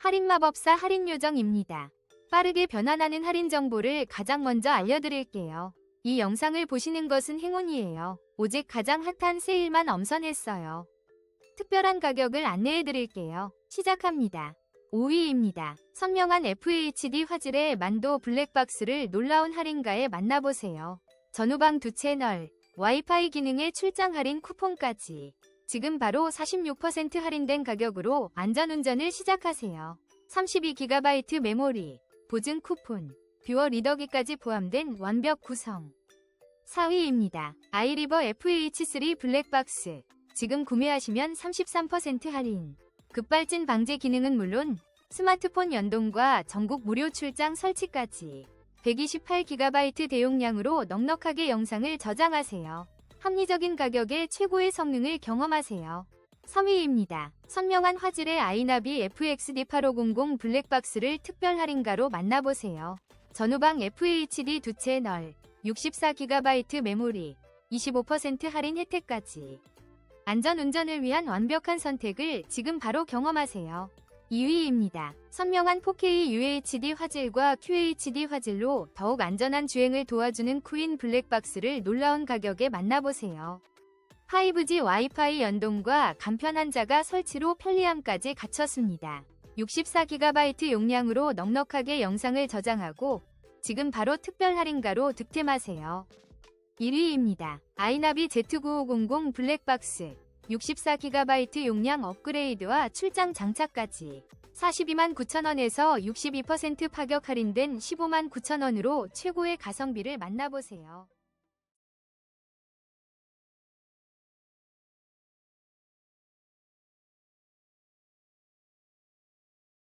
할인마법사 할인요정입니다. 빠르게 변환하는 할인 정보를 가장 먼저 알려드릴게요. 이 영상을 보시는 것은 행운이에요. 오직 가장 핫한 세일만 엄선했어요. 특별한 가격을 안내해드릴게요. 시작합니다. 5위입니다. 선명한 FHD 화질의 만도 블랙박스를 놀라운 할인가에 만나보세요. 전후방 두 채널, 와이파이 기능의 출장 할인 쿠폰까지. 지금 바로 46% 할인된 가격으로 안전운전을 시작하세요. 32GB 메모리, 보증 쿠폰, 뷰어 리더기까지 포함된 완벽 구성. 4위입니다. 아이리버 FH3 블랙박스. 지금 구매하시면 33% 할인. 급발진 방제 기능은 물론 스마트폰 연동과 전국 무료 출장 설치까지 128GB 대용량으로 넉넉하게 영상을 저장하세요. 합리적인 가격에 최고의 성능을 경험하세요. 3위입니다. 선명한 화질의 아이나비 FXD8500 블랙박스를 특별 할인가로 만나보세요. 전후방 FHD 두 채 널, 64GB 메모리, 25% 할인 혜택까지. 안전 운전을 위한 완벽한 선택을 지금 바로 경험하세요. 2위입니다. 선명한 4K UHD 화질과 QHD 화질로 더욱 안전한 주행을 도와주는 쿠인 블랙박스를 놀라운 가격에 만나보세요. 5G 와이파이 연동과 간편한 자가 설치로 편리함까지 갖췄습니다. 64GB 용량으로 넉넉하게 영상을 저장하고 지금 바로 특별 할인가로 득템하세요. 1위입니다. 아이나비 Z9500 블랙박스 64GB 용량 업그레이드와 출장 장착까지 42만 9천원에서 62% 파격 할인된 15만 9천원으로 최고의 가성비를 만나보세요.